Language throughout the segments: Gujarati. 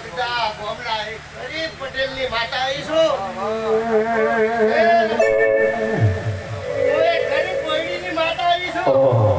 હું એક એક ગરીબ પટેલની માતા આવી છું માતા આવી છું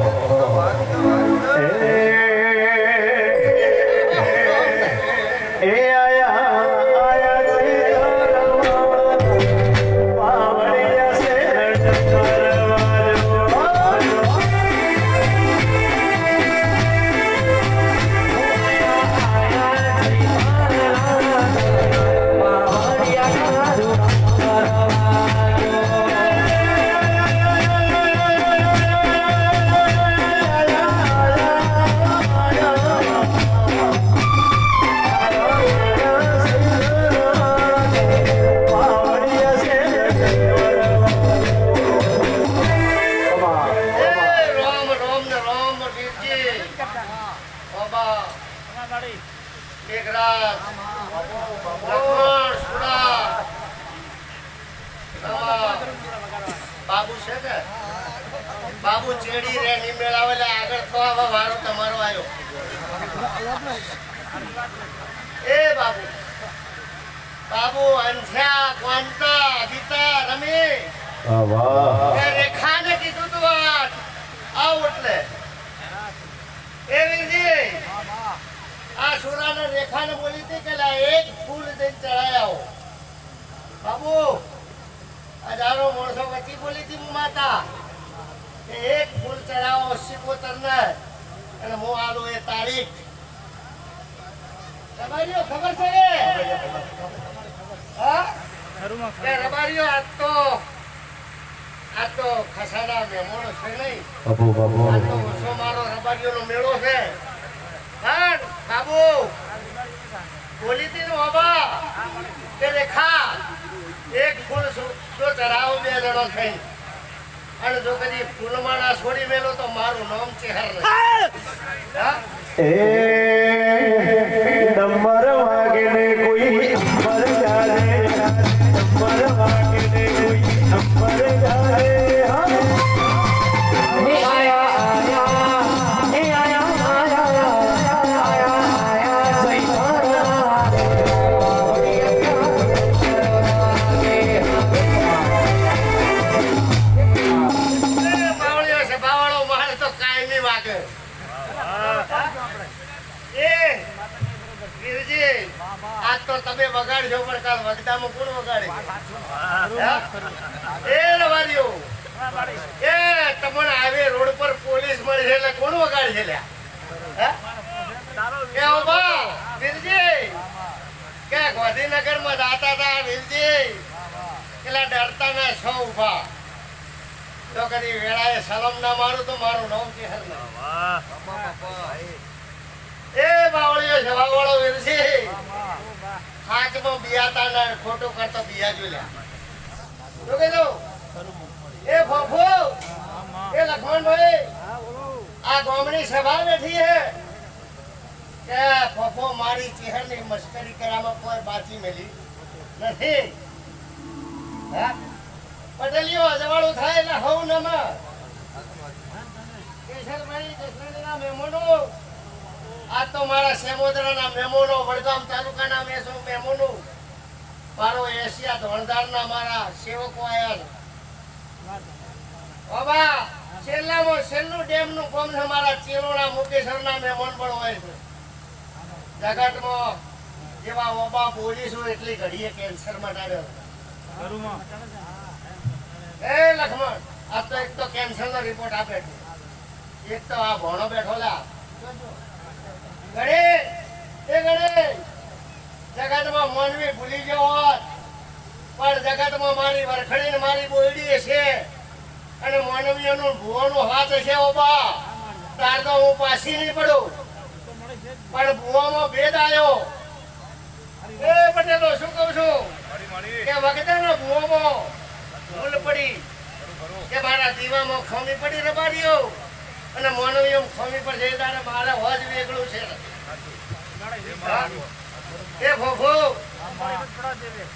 આ સુરાને રેખાને બોલી હતી કે એક ફૂલ દઈને ચડાઈ આવો. બાબુ હજારો મોણસો વચ્ચે બોલી હતી હું માતા કે એક ફૂલ ચડાવો સિકોતર ને અને હું આલું એ તારીખ. રબારીઓ ખબર છે? હા? કે રબારીઓ આજ તો આ તો ખસાડા મહેમાનો છે નહીં. બાબુ બાબુ. આ તો મારો રબારીઓનો મેળો છે. બાબુ હતી બાબા કે રેખા એક ફૂલ તો ચરાવો બે જણો થઈ. અને જો કદી ફૂલમાળા છોડી મેલો તો મારું નામ ચહેર નહીં એ પણ કાલ વગદામાં કોણ વગાડે? એ રવારીઓ. એ તમને હાઈવે રોડ પર પોલીસ મળી છે એટલે કોણ વગાડે છે કે ઊભા વીરજી. કે ગાંધીનગરમાં જાતા હતા વીરજી. ડરતા ના છો ઊભા. તો કદી વેળાએ સલામ ના મારું તો મારું નામ કે ના એ બાવળીઓ જવાવાળો વીરજી. ના કે ફોફો મારી ચહેરની મસ્કરી કરવામાં કોઈ બાચી મેલી નથી. પટેલીઓ અજવાળું થાય એટલે હવ નમા. કેશરભાઈ તો મારા સેમોદરાના મહેમાનો વડગામ તાલુકાના મેં મારો એશિયા ધોળધારના મારા સેવકો આયા છે. બાબા છેલ્લામાં છેલ્લું ડેમનું કોમ છે મારા ચેલોના મુકેશરના મહેમાન પણ હોય છે. જગતમાં જેવા ઓબા બોલીશું એટલી ઘડીએ કેન્સર મટાડ્યો એ લખમણ આ તો એક તો કેન્સરનો રિપોર્ટ આપે છે. એક તો આ ભણો બેઠો લા ગણે એ ગણેશ, જગતમાં માનવી ભૂલી ગયો હોત, પણ જગતમાં મારી વરખડીને મારી બોયડી છે અને માનવીઓનું ભૂવાનો હાથ છે હું પાછી નહીં પડું. પણ ભૂવામાં ભેદ આવ્યો એ પટેલો શું કહું છું? કે વગદાના ભૂવામાં ભૂલ પડી. મારા દીવામાં ખમી પડી રબારીઓ. અને માનવીઓ ખમી પર જઈ તારે મારે હોજ વેગળું છે. એ ફોફો,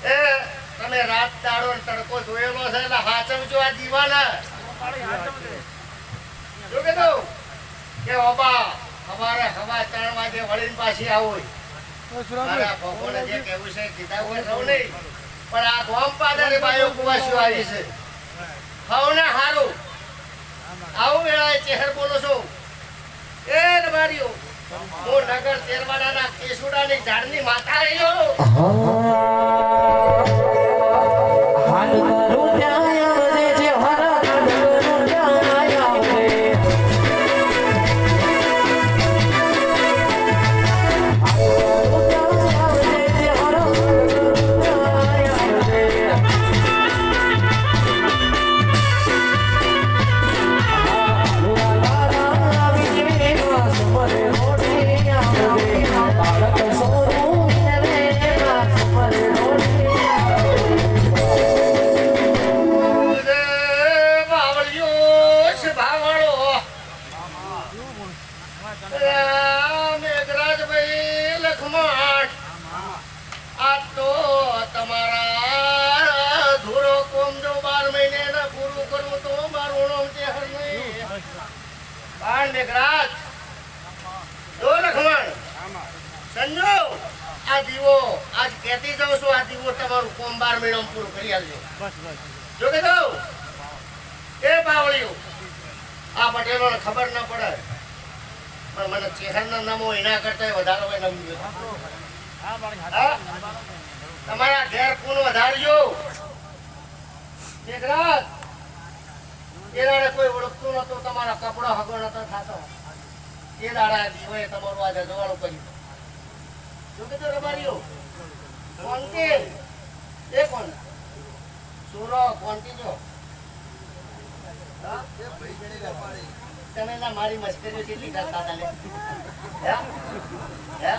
એ તમે રાત દાડો તડકો જોયેલો છે એટલે હાચવજો આ દીવાના. શું કીધું? કે બાબા અમારે હવા ત્રણ વાગે વળીને પાછી આવું. મારા ભગવાને જે કહેવું છે કીધા હોય રહું પણ આ ગોમ પાદર બાયો કુવાસીઓ આવી છે. ખાવ ને વેળાએ ચહેર બોલો છો? એ રબારીઓ હું તેરવાડાના કેસુડાની ઝાડની માતા રહ્યો મેઘરાજ જો લખમણ સંજો આ દીવો આજ કહેતી જાઉં છું આ દીવો તમારું કોમ બાર મહિનામાં પૂરું કરી આવજો જો કે જાઉં? એ બાવળિયું આ પટેલોને ખબર ન પડે. પણ મને ચેહરના નામો એના કરતા વધારે હોય નમ્યું તમારા ઘેર કોણ વધારજો? મેઘરાજ એ દાડે કોઈ ઓળખતું નતું કપડો હગો નતો થતો. એ દાડા દીવાએ તમારું આજે જોવાનું કર્યું શું કીધું રબારીઓ કોંતી એ કોણ? સુરો કોંતી જો મારી મશ્કરીઓ કેટલી કરતા હતા હે?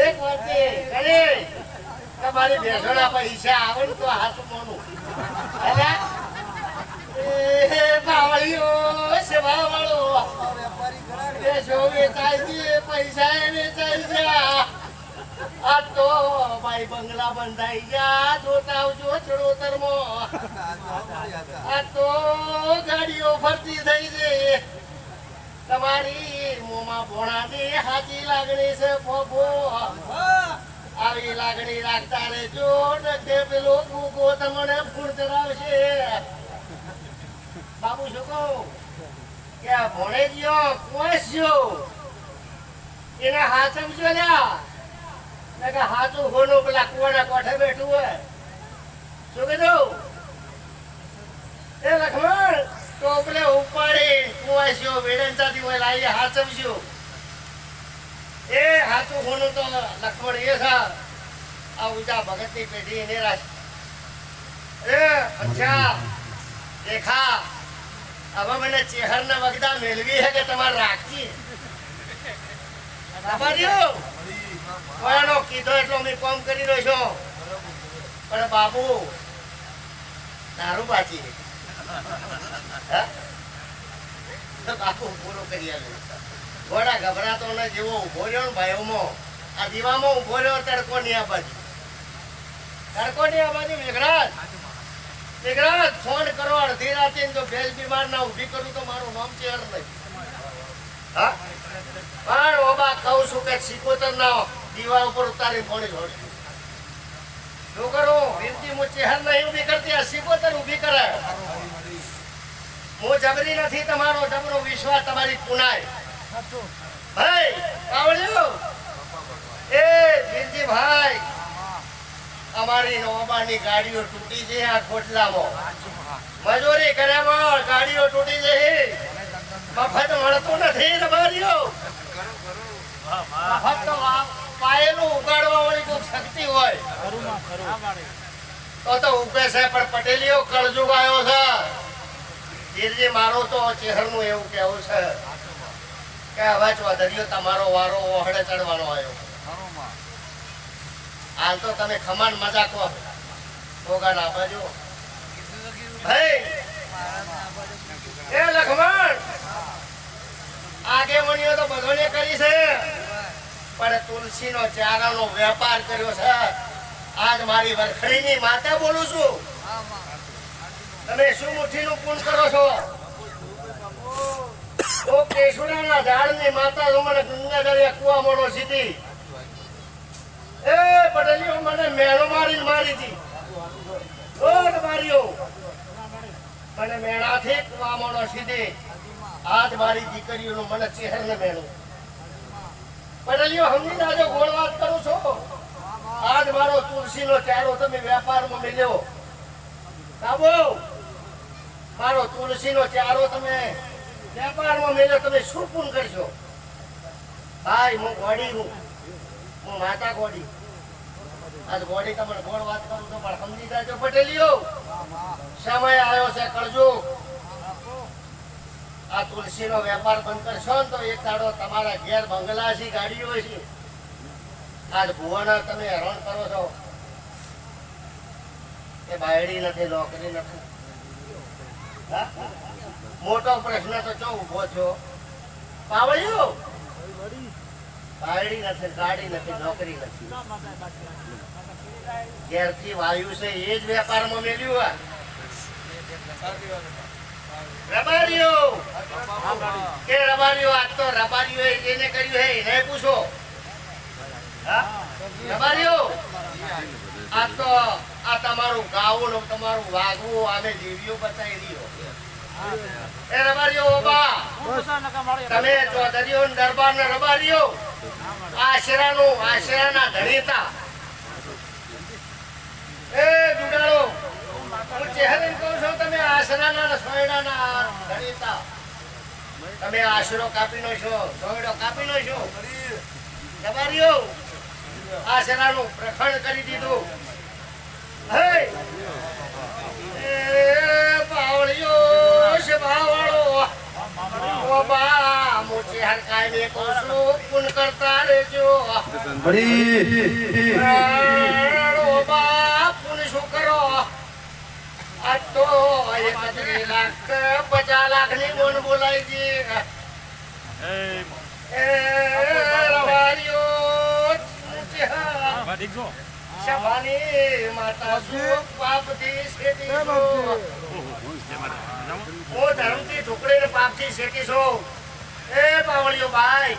એક વાતે કરે તમારી ભેસોના પૈસા આવે ને તો હાથ મોનું? એ પૈસા ભાઈ બંગલા બંધાઈ ગયા, જોતા આવજો ચડોતરમાં આ તો ગાડીઓ ફરતી થઈ છે. તમારી મોમાં ભોણા ભોણાની હાથી લાગણી છે, ફોફો. આવી લાગણી રાખતા રહેજો કે પેલો કૂકો તમને ફૂડ ચડાવશે. બાબુ, શું કહું? કે આ ભણે ગયો કોસ્યો એને હાચવજો લ્યા ને કે હાચું હોનું પેલા કુવાના કોઠે બેઠું હોય. શું કીધું? એ લખમણ ટોપલે પેલે ઉપાડી. કુવાસ્યો વેડંતાથી હોય લાવી હાચવજો એ હાથું ખોનું તો લખમણ એ છે આ ઉજા ભગતની પેઢી એને રાખ. એ અચ્છા, દેખા હવે મને ચેહરના વગદા મેળવી હે કે તમારે રાખી કીધો એટલો મેં કરી રહ્યો છો. પણ બાપુ દારૂ બાજી. બાપુ પૂરો કરી આવ્યો ઘોડા ગભરાતો ને જેવો ઊભો રહ્યો ને ભાઈઓમાં, આ દીવામાં ઊભો રહ્યો તડકો ની આ તડકો ની આ મેઘરાજ? મેઘરાજ, ફોન કરો, અડધી રાતે જો ભેજ બીમાર ના ઊભી કરું તો મારું નામ ચેર નહીં હા? કહું છું કે સિકોતર ના દીવા ઉપર ઉતારી ફોડી છોડી છોકરો કરું? વિનતી હું ચહેર નહીં ઊભી કરતી, આ સિકોતર ઊભી કરે. હું જબરી નથી, તમારો જબરો વિશ્વાસ તમારી પુનાય. ભાઈ કાવળિયો એ છે આ તો પાયેલું ઉગાડવા શક્તિ હોય. તો તો ઉગે છે, પણ પટેલીઓ છે. ગીરજી, મારો તો ચહેરનું એવું કેવું છે. કે હવે ચૌધરીઓ તમારો વારો ઓહડે ચડવાનો આવ્યો. હાલ તો તમે ખમાન મજા કહો ભોગા ના બાજુ ભાઈ! એ લખમણ! આગેવાનીઓ તો બધાને કરી છે. પણ તુલસીનો ચારાનો વેપાર કર્યો છે. આજ મારી વરખડીની માતા બોલું છું. તમે શું મુઠ્ઠીનું પૂન કરો છો? ઓ કેશુડાના ઝાડની માતા કુવા મોડો સીધી. એ પટેલીઓ મને મેળો મારી હતી. મારી દીકરીઓનું મને ચહેરને મેળું. પટેલીઓ સમજી જાજો ગોળ વાત કરું છો. આજ મારો તુલસીનો ચારો તમે વેપારમાં મેલ્યો. કાબો? મારો તુલસીનો ચારો તમે વેપારમાં મેલો તમે શું પૂન કરશો? ભાઈ, હું ગોડી હું હું માતા ગોડી. આજ ગોડી તમને ગોળ વાત કરું તો પણ સમજી જાજો પટેલીઓ. સમય આવ્યો છે, કરજો. આ તુલસીનો વેપાર બંધ કરશો ને તો એક દાડો તમારા ઘેર બંગલા છે ગાડીઓ છે. આજ ભુવાના તમે હેરાન કરો છો. એ બાયડી નથી, નોકરી નથી. હા? મોટો પ્રશ્ન તો ચો ઊભો છો પાવળિયો? બાયડી નથી, ગાડી નથી, નોકરી નથી. ઘેરથી વાયુ છે, એ જ વેપારમાં મેળ્યું આ કે રબારીઓ આજ તો રબારીઓ જેને કર્યું હે, એને પૂછો. આ તો, આ તમારું ગાવું તમારું વાગવું આને જીવ્યું બતાવી રહ્યો. એ રબારીઓ બાબા, તમે ચૌધરીઓ દરબાર ના રબારીઓ આશરાનું આશરાના ધણીતા. એ જુડાળો હું ચહેરે કહું છું તમે આશરાના સોયડાના ધણીતા. તમે આશરો કાપીનો છો સોયડો કાપીનો છો રબારીઓ આશરાનું પ્રખંડ કરી દીધું. હે બાવળિયો છે બાવળો ઓ બા મોચી હરકાય ને પુન કરતા રહેજો. બળી. ઓ બા પુન શું આ તો એકત્રીસ લાખ પચાસ લાખની બોન બોલાય છે. એ રવારીઓ મોચી શબાની માતા શેઠી છું. હું ધર્મથી ઢોકળીને પાપથી શેકીશો. એ બાવળીઓ ભાઈ,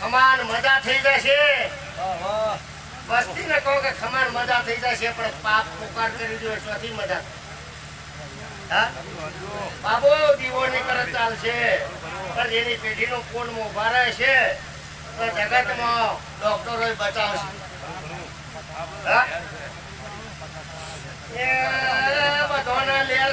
ખમાન મજા થઈ જશે. વસ્તીને કહો કે ખમાન મજા થઈ જશે, પણ પાપ પુકાર કરી દો ચોથી મજા. બાબો, દીવો નીકળે ચાલશે. પણ જેની પેઢીનું કોણ ઊભા છે. તો જગતમાં ડોક્ટરો બચાવશે? એ બધાના લેર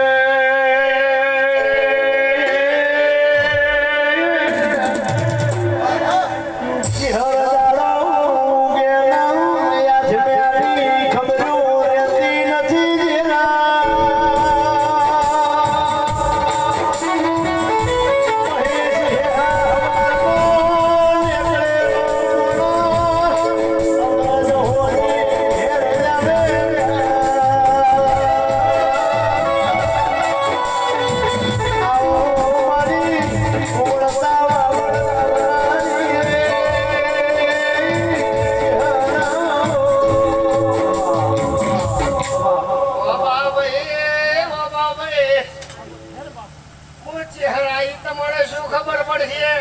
ખબર પડશે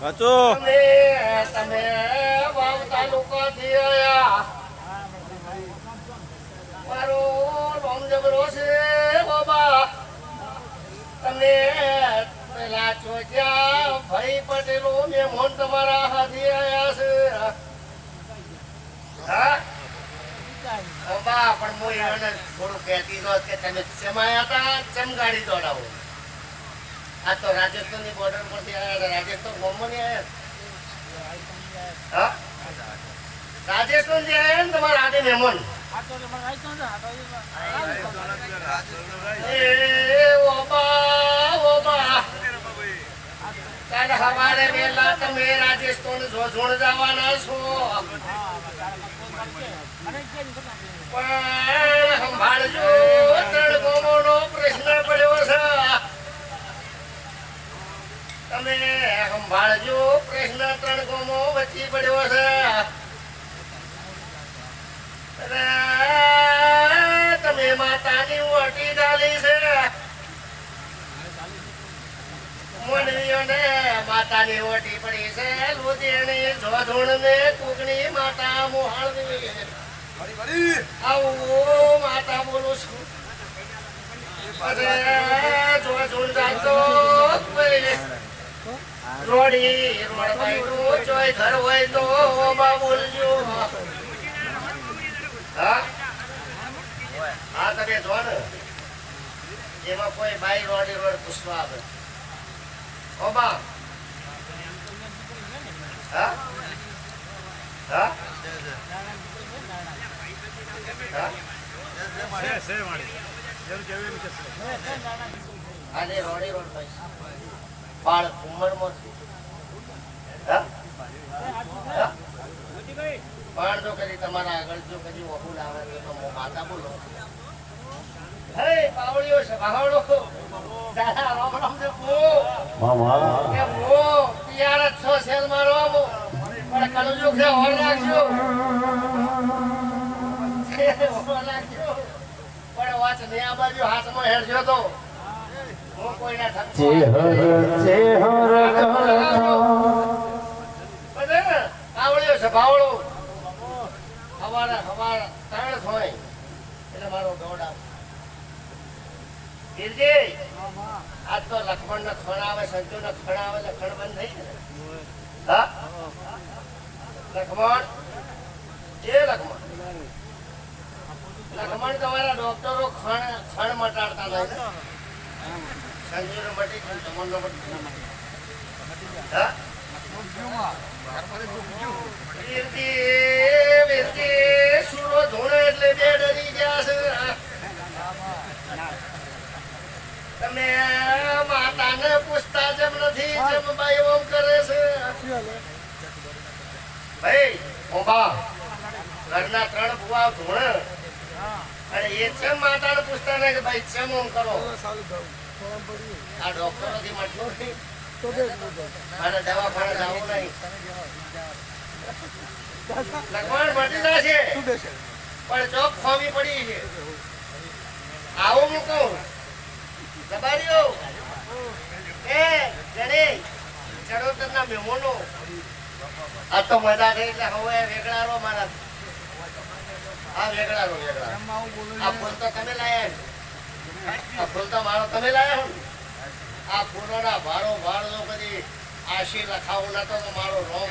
વાંચો. તમે તમે વાવ તાલુકાથી આયા. મારો નામ જબરો છે બાબા. તમે પેલા ચોચ્યા ભાઈ પટેલો મહેમાન તમારા હાથી આયા છે. હા? બાબા પણ હું એને થોડું કહેતી તો કે તમે ચમાયા હતા? ચમગાડી દોડાવો. આ તો રાજસ્થાનની બોર્ડર પરથી આવ્યા રાજસ્થાન ને સવારે વહેલા તમે રાજસ્થાન જોજોણ જવાના છો. પણ સંભાળજો, ત્રણ ગામોનો પ્રશ્ન પડ્યો છે. તમે સંભાળજો પ્રશ્ન ત્રણ ગામો વચ્ચે પડ્યો છે. તમે માતાની ઓટી ડાલી છે. મોનવીઓને માતાની ઓટી પડી છે. લુધિયાની જોધુણ ને કુકણી માતા મોહાળવી. આવું માતા બોલું છું. અરે જોધુણ જાતો કોઈ રોડી રોડ બાઈડું ચોય ઘર હોય તો બા બોલજો હા હા તમે જો ને એમાં કોઈ બાઈ રોડી રોડ પૂછવા આવે ઓબા હા હા હા આજે રોડી રોડ પૈસા બાળ ઉંમરમાં પણ જો કદી તમારા આગળ જો કદી વહુલ આવે તો હું માતા બોલો. હે પાવળીઓ છે ભાવડો દાદા રામ રામ છે બો મામા કે બો પિયાર છો સેલ મારો આમો પણ કલુજો છે હોર રાખજો હોર રાખજો પણ વાચ ને આ બાજુ હાથમાં હેરજો તો. ચેહર ચેહર આવડ્યો છે ભાવડો હવારે મારો ગૌડા આજ તો ને ખણ આવે સંજુ ના ખણ આવે, એટલે ખણ બંધ થઈ હા? લખમણ એ તમારા ડોક્ટરો ખણ ખણ મટાડતા નહીં ને? સંજુ ને મટી ગયું છે. પૂછતા જેમ નથી જેમ બાઈ ઓમ કરે છે ભાઈ ઓબા ઘરના ત્રણ ભુવા ધૂણે અને એ ચેમ માતાને પૂછતા ને કે ભાઈ ચમ ઓમ કરો આ ડોક્ટરોથી મતલું નહીં. મારે દવાખાને જવું નહીં. લખવાણ મટી જશે પણ ચોક ખોમી પડી છે. આવું હું કહું. દબારીઓ એ ગણેશ ચડોતરના મહેમાનો આ તો મજા થઈ એટલે હવે વેગળા રો મારા. આ વેગળા રો આ ફૂલ તો તમે લાયા. મારો ફૂલોના રોમ.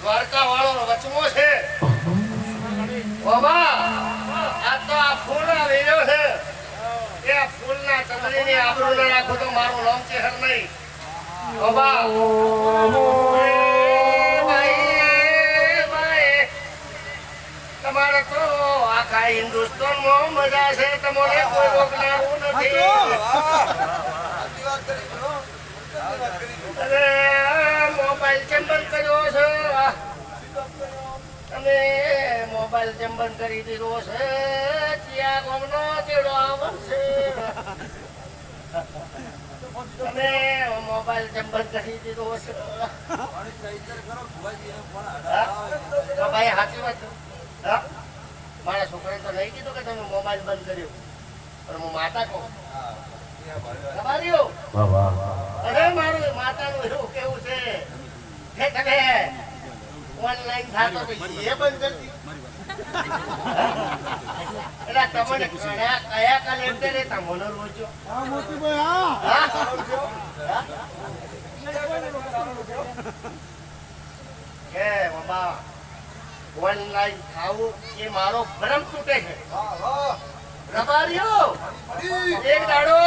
દ્વારકા વાળો વચમો છે. આ તો આ ફૂલ વેર્યો છે. એ આ ફૂલના ચંદડીની આબરૂ ન રાખો તો મારું નામ છે હર નહીં. બાબા મજા કોઈ રોકનારું નથી. અરે મોબાઈલ કેમ બંધ કર્યો છે. તમે મોબાઈલ કેમ બંધ કરી દીધો છે. ત્યાં ગામનો ચેડો આવશે. તમે મોબાઈલ ચંબલ કરી દીધો છે. ભાઈ સાચી વાત? મારા છોકરાએ તો નહીં કીધું કે તમે મોબાઈલ બંધ કર્યો. પણ હું માતા કહું. રબારીઓ વાહ વાહ અરે મારું માતાનું એવું કેવું છે? કે તમે ઓનલાઈન થાતો તો એ બંધ કરી એટલે તમને કયા કયા તમને રોજો હા? હા? કે બાબા ઓનલાઈન ખાવું એ મારો ભરમ તૂટે છે. રબારીઓ એક દાડો.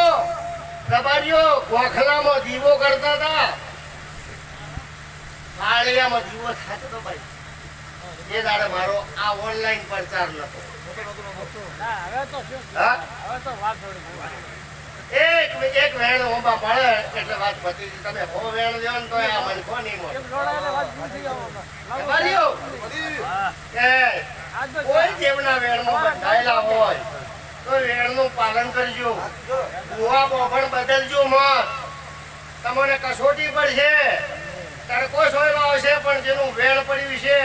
રબારીઓ ગોખલામાં જીવો કરતા હતા. દીવો થતો તો ભાઈ. એ દાડે મારો આ ઓનલાઈન પ્રચાર નતો. હા? એક એક વેણ ઓબા મળે એટલે વાત પતી તમે હો વેણ લ્યો ને તોય આ મનખો નહીં મળે. કોઈ જેવના વેણમાં બંધાયેલા હોય તો વેણનું પાલન કરજો. ભૂવા બોફણ બદલજો મત. તમને કસોટી પડશે. તડકો સોયલો આવશે પણ જેનું વેણ પડ્યું છે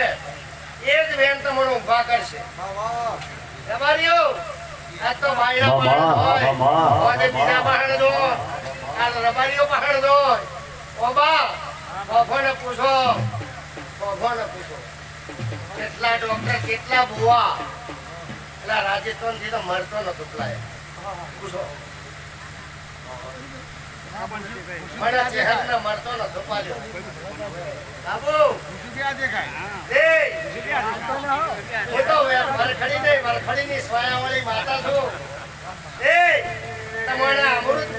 એ જ વેણ તમને ઊભા કરશે. રબારીઓ કેટલા ડોક્ટર કેટલા ભુવા? એટલે રાજસ્થાનથી તો મળતો નતો પેલા પૂછો. મને મરતો નતો પાડ્યો બાબુ એ દેખાય માતા છું. એ તમારા અમૃત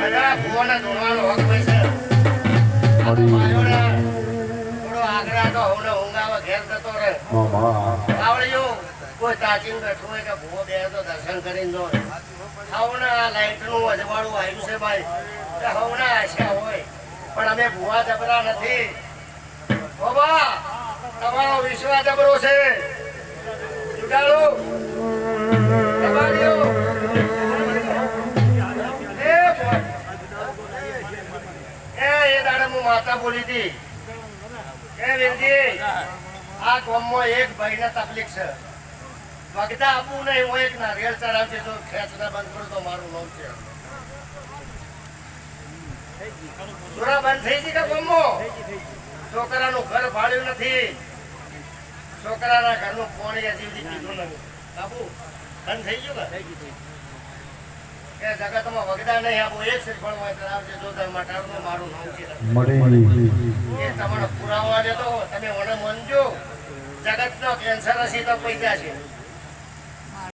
બધા ભુવાના ધોવાનો હક હોય છે. મળી થોડો આગ્રહ તો હોને ઊંઘ આવે ઘેર જતો રહે. મામા આવડ્યો. કોઈ તાચીન બેઠું હોય કે ભૂવો બે તો દર્શન કરીને જો. હવને આ લાઈટનું અજવાળું આવ્યું છે ભાઈ. હવને આશા હોય. પણ અમે ભૂવા જબરા નથી. બાબા તમારો વિશ્વાસ જબરો છે. હું માતા બોલી હતી. આ ગામમાં એક ભાઈને તકલીફ છે. વગદા આપવું નહીં, હું એક નારિયેળ ચડાવશે તો ખેંચના બંધ કરું તો મારું નામ છે. સુરા બંધ થઈ ગઈ કે ગામમાં છોકરાનું ઘર ભાડ્યું નથી. છોકરાના ઘરનું પાણી હજી સુધી પીધું નથી. બાબુ બંધ થઈ ગયું કે? કે જગતમાં વગદા નહીં આપવું એક શ્રીફળ પણ ચડાવશે જો તમે મટાડું તો મારું નામ છે. એ તમને પુરાવા દેતો તમે મને માનજો. જગતનો કેન્સર હશે તો પૈસા છે.